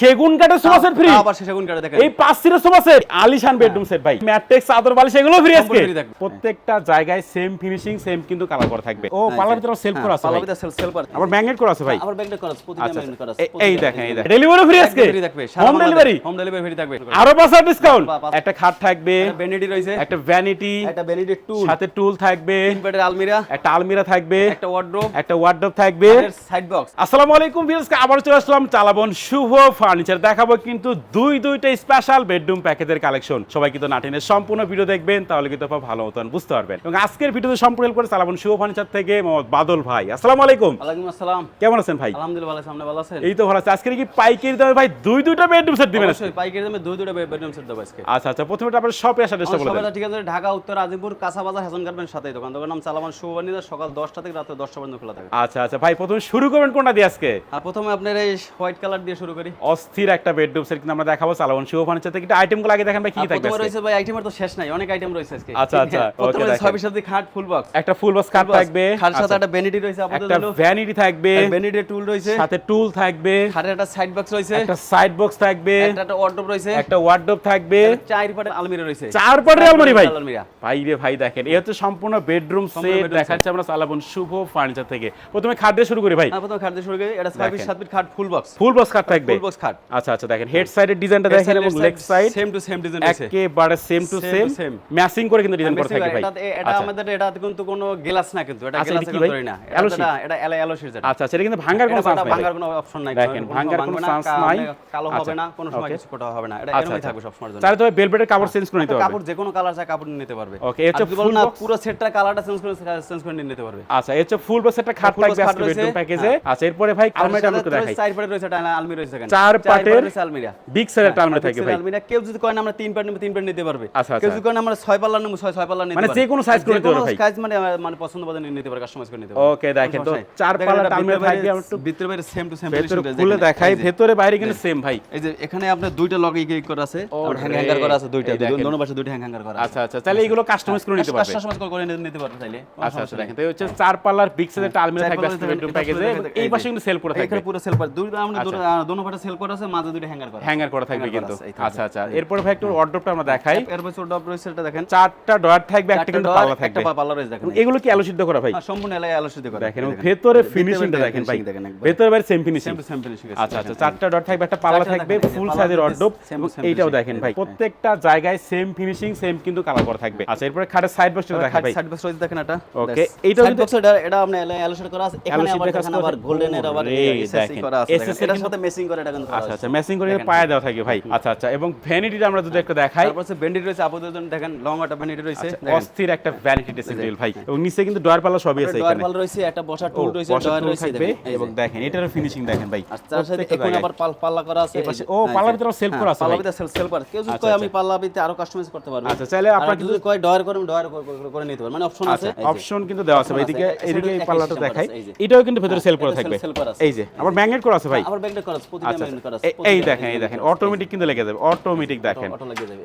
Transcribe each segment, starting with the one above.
সেগুন কাঠের sofa set free আবার সেগুন কাঠে দেখেন। এই পাঁচ সিটের সোফা সেট আলিশান বেডরুম সেট ভাই। ম্যাট্রিক্স চাদর বালিশ এগুলো ফ্রি আজকে। প্রত্যেকটা জায়গায় সেম ফিনিশিং সেম কিন্তু কালার করা থাকবে। ও ভিতরে সেলফ করা আছে ভাই। পালাবিদা সেল সেল করে আবার ম্যাগনেট করা আছে ভাই। আবার ব্যাগটা করা আছে প্রতিটা আচ্ছা ম্যাগনেট করা আচ্ছা। আছে এই দেখেন এই দেখেন। ডেলিভারি ফ্রি আজকে। Home delivery home delivery free থাকবে। আরও পাঁচ হাজার ডিসকাউন্ট একটা খাট থাকবে। বেনিডি রয়েছে। একটা ভ্যানিটি একটা বেনিডি টুল সাথে টুল থাকবে। তিন পেটের আলমিরা। একটা আলমিরা থাকবে। একটা ওয়ার্ড্রোব একটা ওয়ার্ডরোব থাকবে। সাইড বক্স আসসালামু আলাইকুম ভিউয়ার্স আবার চলে আসলাম চালাবন শুভ ফার্নিচার দেখাবো কিন্তু দুই দুইটা স্পেশাল বেডরুম প্যাকেজের কালেকশন সবাই কিন্তু নাটিনের সম্পূর্ণ ভিডিও দেখবেন তাহলে কিন্তু ভালো মতন বুঝতে পারবেন। এবং আজকের ভিডিওতে সম্পূর্ণ করে চালাবন শুভ ফার্নিচার থেকে মোহাম্মদ বাদল ভাই। আসসালামু আলাইকুম। ওয়ালাইকুম আসসালাম। কেমন আছেন ভাই? আলহামদুলিল্লাহ ভালো আপনি ভালো আছেন? এই তো ভালো আছে। আজকে কি পাইকারি দামে ভাই দুই দুইটা বেডরুম সেট দিবেন আজকে? পাইকারি দামে দুই দুটো বেডরুম সেট দেবো আজকে। আচ্ছা আচ্ছা প্রথমে আপনার শপে আসার চেষ্টা আমার বলবেন ঠিক আছে। ঢাকা উত্তর আজিমপুর কাঁচা বাজার হাসান গার্মেন্টস সাথে দোকান। দোকান নাম চালামান শুভবাণীদের সকাল দশটা থেকে রাতে দশটা পর্যন্ত খোলা থাকে। আচ্ছা আচ্ছা ভাই প্রথমে শুরু করবেন কোনটা দিয়ে আজকে? আর প্রথমে আপনার এই হোয়াইট কালার দিয়ে শুরু করি। অস্থির একটা বেডরুম সেট কিন্তু আমরা দেখাবো চালাবন শুভ ফার্নিচার থেকে। আইটেমগুলো আগে দেখেন ভাই কি থাকবে প্রথমে? রয়েছে ভাই আইটেমের তো শেষ নাই অনেক আইটেম রয়েছে আজকে। আচ্ছা, আচ্ছা, প্রথমে okay, দেখেন। ছয় বিশ খাট ফুল বক্স একটা ফুল বক্স কাট থাকবে। খাটের সাথে আচ্ছা, একটা বেনিডি রয়েছে আপাতত একটা ভ্যানিটি থাকবে। বেনিডি টুল রয়েছে। সাথে টুল থাকবে। খাটের একটা সাইড বক্স রয়েছে। একটা সাইড বক্স থাকবে। একটা একটা ওয়ার্ডরোব রয়েছে। একটা ওয়ার্ডরোব থাকবে। চার পাটে আলমিরা রয়েছে। চার পাটের আলমারি ভাই। আলমিরা। ভাই রে ভাই দেখেন এই হচ্ছে সম্পূর্ণ বেডরুম সেট দেখাচ্ছে আমরা চালাবন শুভ ফার্নিচার থেকে। প্রথমে খাট দিয়ে শুরু করি ভাই। হ্যাঁ প্রথমে খাট দিয়ে শুরু করি। এটা ছয় ফিট দেখেন। সাত ফিট খাট ফুল বক্স ফুল বক্স খাট থাকবে। ফুল বক্স খাট। আচ্ছা আচ্ছা দেখেন হেড সাইডের ডিজাইনটা দেখেন এবং leg side same to same design রয়েছে একেবারে সেম টু সেম ম্যাচিং করে কিন্তু ডিজাইন করা থাকে ভাই। এটা এটা আচ্ছা। আমাদের এটা কিন্তু কোনো গ্লাস না কিন্তু এটা আচ্ছা, গ্লাস কিন্তু না। এটা এটা এলো এলো শিট আচ্ছা আচ্ছা কিন্তু ভাঙার কোনো চান্স নাই ভাঙার কোনো অপশন নাই। দেখেন, ভাঙার কোনো কা- নাই। মানে কালো আচ্ছা, হবে না কোনো সময় কিছু কোটা হবে না। এটা আচ্ছা এরকমই আচ্ছা। থাকবে সব সময়ের জন্য। চাইলে তো বেলভেটের কাপড় চেঞ্জ করে নিতে পারবে কাপড় যে কোনো কালার চাই কাপড় নিতে পারবে। যদি বলেন full না? পুরো সেটটার কালারটা চেঞ্জ করে চেঞ্জ করে নিতে পারবে। আচ্ছা এর ফুল একটা খাট থাকবে আজকে বেডরুম প্যাকেজে। আচ্ছা এরপরে ভাই আলমারিটা আমরা দেখাই চার পাটে রয়েছে একটা আলমিরা রয়েছে এখানে। চার পাটের আলমিরা বিগ সাইজের একটা আলমারি থাকবে ভাই। আলমিরা কেউ যদি কয় না আমরা তিন পাট নেব তিন পাট নিতে পারবে। আচ্ছা, কেউ আচ্ছা। যদি কয় না আমরা ছয় পাল্লা নেব ছয় ছয় পাল্লা নিতে মানে যে কোনো size করে নিতে পারবে ভাই। size মানে মানে পছন্দ মতো নিতে পারবে কাস্টমাইজ করে নিতে পারবে। ওকে দেখেন তো। চার পাল্লা আলমারি থাকবে আমরা একটু ভিতরে বাইরে সেম টু সেম ভেতরে খুলে দেখাই ভেতরে বাইরে কিন্তু সেম ভাই। এই যে এখানে আপনার দুইটা লক ই করা আছে। ও হ্যাং রে, হ্যাঙ্গার করা আছে দুইটা দেখেন। দোনো পাশে দুইটা হ্যাং হ্যাঙ্গার করা আছে। আচ্ছা আচ্ছা। তাহলে এইগুলো কাস্টমাইজ করে নিতে পারবে। কাস্টমাইজ করে নিতে- পারবে কোনো আচ্ছা আচ্ছা দেখেন তো এই হচ্ছে চার পাল্লার বিগ সাইজের একটা আলমারি থাকবে বেডরুম প্যাকেজে এই পাশে কিন্তু সেল করে থাকবে। এখানে পুরো সেল পার দুইটা আমরা আচ্ছা। দুটো- দোনো পাশে সেল করা আছে মাঝে দুইটা হ্যাঙ্গার করা হ্যাঙ্গার করা থাকবে কিন্তু। আচ্ছা আচ্ছা। এরপরে ভাই একটু ওয়ার্ডরোবটা আমরা দেখাই। এর পাশে ডব রয়েছে এটা দেখেন। চারটা ডয়ার থাকবে একটা কিন্তু পাল্লা থাকবে। পা- পাল্লা রয়েছে দেখেন। এগুলো কি আলো সিদ্ধ করা ভাই? সম্পূর্ণ এলাকায় আলো সিদ্ধ করা। দেখেন ভেতরে ফিনিশিংটা দেখেন ভাই। দেখেন। ভেতরে বাইরে সেম ফিনিশিং finishing আছে, আচ্ছা আচ্ছা চারটা ডট থাকবে একটা পাল্লা থাকবে দেখেন, ফুল সাইজের অর্ডব এইটাও দেখেন ভাই। প্রত্যেকটা জায়গায় সেম ফিনিশিং সেম কিন্তু কালার করা থাকবে। আচ্ছা এরপরে খাটের সাইড বক্সটা এবার দেখা ভাই। সাইড বক্স রয়েছে দেখেন এটা। That's- এইটাও কিন্তু- এটা আপনি এলাকায় আলো সিদ্ধ করা আছে। এখানে আবার সিদ্ধ দেখেন আবার আছে। গোল্ডেনের আবার দেখেন। করা আছে এটার সাথে মেসিং করে এটা কিন্তু আচ্ছা। আচ্ছা ম্যাচিং করে পায়ে দেওয়া থাকবে ভাই। আচ্ছা আচ্ছা এবং ভ্যানিটিটা আমরা যদি একটা দেখাই। তারপর হচ্ছে রয়েছে আপাতত দেখেন লং একটা বেন্ডি রয়েছে। আচ্ছা, অস্থির একটা ভ্যানিটি ড্রেসিং টেবিল ভাই। এবং নিচে কিন্তু ডয়ার পাল্লা সবই আছে ডয়ার এখানে। পাল রয়েছে একটা বসার টুল রয়েছে ডয়ার রয়েছে এবং দেখেন এটারও ফিনিশিং দেখেন ভাই। তার সাথে এখন আবার পাল- পাল্লা করা আছে। ও, হ্যাঁ, পাল্লার। ভিতরে হ্যাঁ, করা আছে পাল্লার ভাই। ভিতরে সেল সেল করা কেউ যদি আচ্ছা, কয় আচ্ছা। আমি পাল্লা ভিতরে আরও কাস্টমাইজ করতে পারব? আচ্ছা, চাইলে আপনারা যদি কয় ডয়ার করুন ডয়ার করে নিতে পারবেন। মানে অপশন আছে আচ্ছা অপশন কিন্তু দেওয়া আছে ভাই এদিকে এদিকে পাল্লাটা দেখাই। এটাও কিন্তু ভেতরে সেল করা থাকবে। এই যে আবার ম্যাগনেট করা আছে ভাই। আবার ব্যাগটা করা আছে প্রতিটা আচ্ছা ম্যাগনেট করা আছে এই- দেখেন এই দেখেন অটোমেটিক কিন্তু লেগে যাবে অটোমেটিক দেখেন।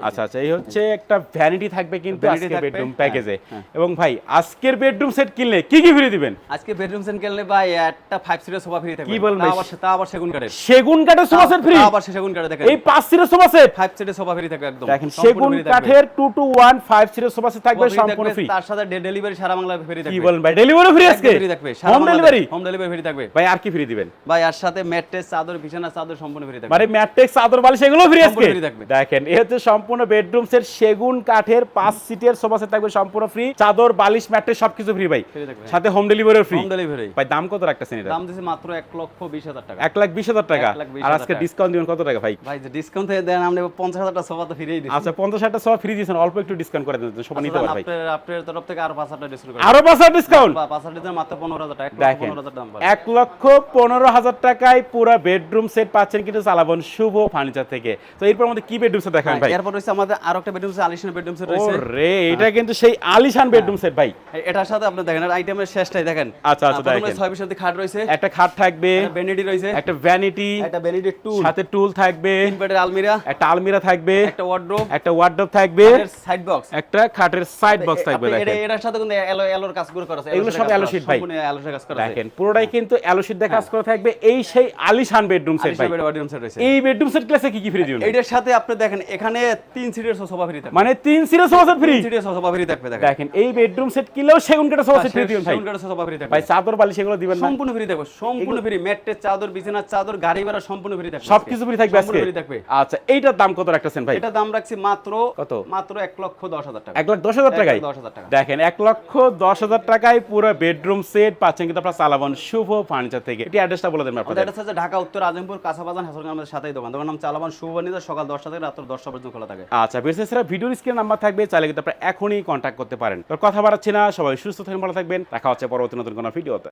আচ্ছা আচ্ছা এই হচ্ছে একটা ভ্যানিটি থাকবে কিন্তু বেডরুম প্যাকেজে হ্যাঁ। এবং ভাই আজকের বেডরুম সেট কিনলে কি কি ফ্রি দিবেন? আজকে বেডরুম সেট কিনলে ভাই একটা সিটের সোফা ফ্রি থাকবে। কি বলেন আবার তা আবার সেগুন কাঠের। সেগুন কাঠের সোফা সেট ফ্রি আবার সেগুন কাঠে দেখেন। এই সিটের সোফা সেট সিটের সোফা ফ্রি থাকবে একদম। দেখেন সেগুন কাঠের টু টু ওয়ান ফাইভ সিটের সোফা সেট থাকবে সম্পূর্ণ ফ্রি তার সাথে ডেলিভারি সারা বাংলা ফ্রি থাকবে। কি বলেন ভাই ডেলিভারি ফ্রি আজকে? ফ্রি থাকবে home delivery home delivery free থাকবে। ভাই আর কি ফ্রি দিবেন? ভাই আর সাথে ম্যাট্রেস চাদর বিছানা চাদর সম্পূর্ণ ফ্রি থাকবে। মানে ম্যাট্রিক্স চাদর বালিশ এগুলো ফ্রি আজকে। দেখেন এই হচ্ছে সম্পূর্ণ বেডরুম সেট সেগুন কাঠের পাঁচ সিটের সোফা সেট থাকবে সম্পূর্ণ ফ্রি চাদর বালিশ ম্যাট্রেস সবকিছু ফ্রি ভাই। সাথে home delivery free home delivery ভাই দাম কত রাখতেছেন এটা? দাম দিছে মাত্র এক লক্ষ বিশ হাজার টাকা। এক লাখ বিশ হাজার টাকা? আর আজকে ডিসকাউন্ট দিবেন কত টাকা ভাই? ভাই যে ডিসকাউন্ট দেন আমরা পঞ্চাশ হাজার টাকা সোফা তো ফ্রিই দিচ্ছি আচ্ছা পঞ্চাশ হাজার সোফা ফ্রি দিয়েছেন অল্প একটু ডিসকাউন্ট করে দিন সবাই নিতে পারবে ভাই। আপনার আপনার তরফ থেকে আর পাঁচ হাজার ডিসকাউন্ট আরও পাঁচ হাজার ডিসকাউন্ট পাঁচ হাজার দিন মাত্র পনেরো হাজার টাকা এক লক্ষ দেখেন পনেরো হাজার দাম পড়ে। এক লক্ষ পনেরো হাজার টাকায় পুরো বেডরুম সেট পাচ্ছেন কিন্তু চালাবন শুভ ফার্নিচার থেকে। তো এরপর আমাদের কি বেডরুম সেট দেখাবেন ভাই হ্যাঁ, এরপর রয়েছে আমাদের আরও একটা বেডরুম সেট আলিশান বেডরুম সেট রয়েছে। রে এটা কিন্তু সেই আলিশান বেডরুম সেট ভাই। এটার সাথে আপনি দেখেন আর আইটেমের শেষটাই দেখেন। আচ্ছা, আচ্ছা, প্রথমে দেখেন। ছয় বিশ খাট রয়েছে। একটা খাট থাকবে বেনেডি রয়েছে। একটা ভ্যানিটি একটা বেনেডি টুল সাথে টুল থাকবে তিন পেটের আলমিরা। একটা আলমিরা থাকবে একটা ওয়ার্ড্রোব একটা ওয়ার্ডরোব থাকবে সাইড বক্স একটা খাটের সাইড বক্স থাকবে দেখেন। এটার সাথে কিন্তু এলো এলোর কাজ করে করা আছে। এগুলো সব এলো sheet ভাই। সম্পূর্ণ এলো কাজ করা আছে। দেখেন পুরোটাই কিন্তু অ্যালো শীট দিয়ে কাজ করে থাকবে এই সেই আলিশান বেডরুম সেট ভাই। বেডরুম সেট রয়েছে। এই বেডরুম সেট ক্লাসে কি কি ফ্রি দিবেন এইটার সাথে আপনি দেখেন এখানে তিন সিটের সোফা ফ্রি থাকবে। মানে তিন সিরিয়াস সোফা সেট ফ্রি সিটের সোফা ফ্রি থাকবে দেখেন। দেখেন এই বেডরুম সেট সেগুন কাটা সোফা সেট ফ্রি দিবেন ভাই। সেগুন কাঠের সোফা ফ্রি থাকবে। ভাই চাদর বালিশ এগুলো দিবেন না। সম্পূর্ণ ফ্রি থাকবে সম্পূর্ণ ফ্রি ম্যাট্রেস চাদর বিছানার চাদর গাড়ি ভাড়া সম্পূর্ণ ফ্রি থাকবে সবকিছু ফ্রি থাকবে আজকে? থাকবে। আচ্ছা এইটার দাম কত রাখতেছেন ভাই? এটা দাম রাখছি মাত্র কত? মাত্র এক লক্ষ দশ হাজার টাকা। এক লাখ দশ হাজার এক টাকায়? লাখ দশ হাজার টাকা। দেখেন এক লক্ষ দশ হাজার টাকায় পুরো বেডরুম সেট পাচ্ছেন কিন্তু আপনার চালাবন শুভ ফার্নিচার থেকে। এটি অ্যাড্রেসটা বলে আমাদের আপনাদের। অ্যাড্রেস আছে ঢাকা উত্তর আজমপুর কাঁচাবাজার হাসন আমাদের সাথেই দোকান। দোকান নাম চালাবান সুবানিদা সকাল দশটা থেকে রাত্র দশটা পর্যন্ত খোলা থাকে। আচ্ছা বিশেষ ভিডিওর স্ক্রিন নাম্বার থাকবে, চাইলে কিন্তু আপনারা এখনই কন্ট্যাক্ট করতে পারেন। তো কথা বাড়াচ্ছি না, সবাই সুস্থ থাকেন, ভালো থাকবেন। দেখা হচ্ছে পরবর্তী নতুন কোনো ভিডিওতে।